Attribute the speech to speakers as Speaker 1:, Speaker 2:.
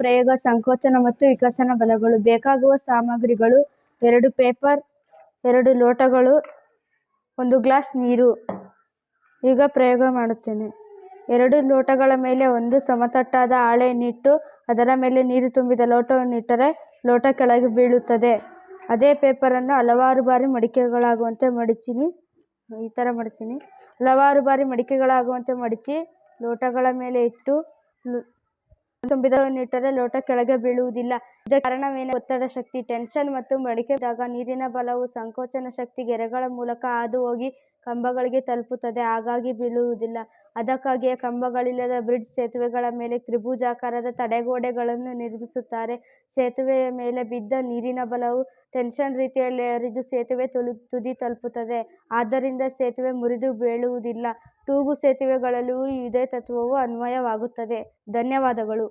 Speaker 1: ಪ್ರಯೋಗ, ಸಂಕೋಚನ ಮತ್ತು ವಿಕಸನ ಬಲಗಳು. ಬೇಕಾಗುವ ಸಾಮಗ್ರಿಗಳು ಎರಡು ಪೇಪರ್, ಎರಡು ಲೋಟಗಳು, ಒಂದು ಗ್ಲಾಸ್ ನೀರು. ಈಗ ಪ್ರಯೋಗ ಮಾಡುತ್ತೇನೆ. ಎರಡು ಲೋಟಗಳ ಮೇಲೆ ಒಂದು ಸಮತಟ್ಟಾದ ಹಾಳೆಯನ್ನಿಟ್ಟು ಅದರ ಮೇಲೆ ನೀರು ತುಂಬಿದ ಲೋಟವನ್ನು ಇಟ್ಟರೆ ಲೋಟ ಕೆಳಗೆ ಬೀಳುತ್ತದೆ. ಅದೇ ಪೇಪರನ್ನು ಹಲವಾರು ಬಾರಿ ಮಡಿಕೆಗಳಾಗುವಂತೆ ಮಡಿಚೀನಿ, ಈ ಥರ ಮಡಚೀನಿ. ಹಲವಾರು ಬಾರಿ ಮಡಿಕೆಗಳಾಗುವಂತೆ ಮಡಚಿ ಲೋಟಗಳ ಮೇಲೆ ಇಟ್ಟು ತುಂಬಿದವನ್ನು ಇಟ್ಟರೆ ಲೋಟ ಕೆಳಗೆ ಬೀಳುವುದಿಲ್ಲ. ಇದಕ್ಕೆ ಕಾರಣವೇನು? ಒತ್ತಡ ಶಕ್ತಿ, ಟೆನ್ಷನ್ ಮತ್ತು ಮಡಿಕೆದಾಗ ನೀರಿನ ಬಲವು ಸಂಕೋಚನ ಶಕ್ತಿ ಗೆರೆಗಳ ಮೂಲಕ ಹಾದು ಹೋಗಿ ಕಂಬಗಳಿಗೆ ತಲುಪುತ್ತದೆ. ಹಾಗಾಗಿ ಬೀಳುವುದಿಲ್ಲ. ಅದಕ್ಕಾಗಿಯೇ ಕಂಬಗಳಿಲ್ಲದ ಬ್ರಿಡ್ಜ್ ಸೇತುವೆಗಳ ಮೇಲೆ ತ್ರಿಭುಜಾಕಾರದ ತಡೆಗೋಡೆಗಳನ್ನು ನಿರ್ಮಿಸುತ್ತಾರೆ. ಸೇತುವೆಯ ಮೇಲೆ ಬಿದ್ದ ನೀರಿನ ಬಲವು ಟೆನ್ಷನ್ ರೀತಿಯಲ್ಲಿ ಹರಿದು ಸೇತುವೆ ತುದಿ ತಲುಪುತ್ತದೆ. ಆದ್ದರಿಂದ ಸೇತುವೆ ಮುರಿದು ಬೀಳುವುದಿಲ್ಲ. ತೂಗು ಸೇತುವೆಗಳಲ್ಲೂ ಇದೇ ತತ್ವವು ಅನ್ವಯವಾಗುತ್ತದೆ. ಧನ್ಯವಾದಗಳು.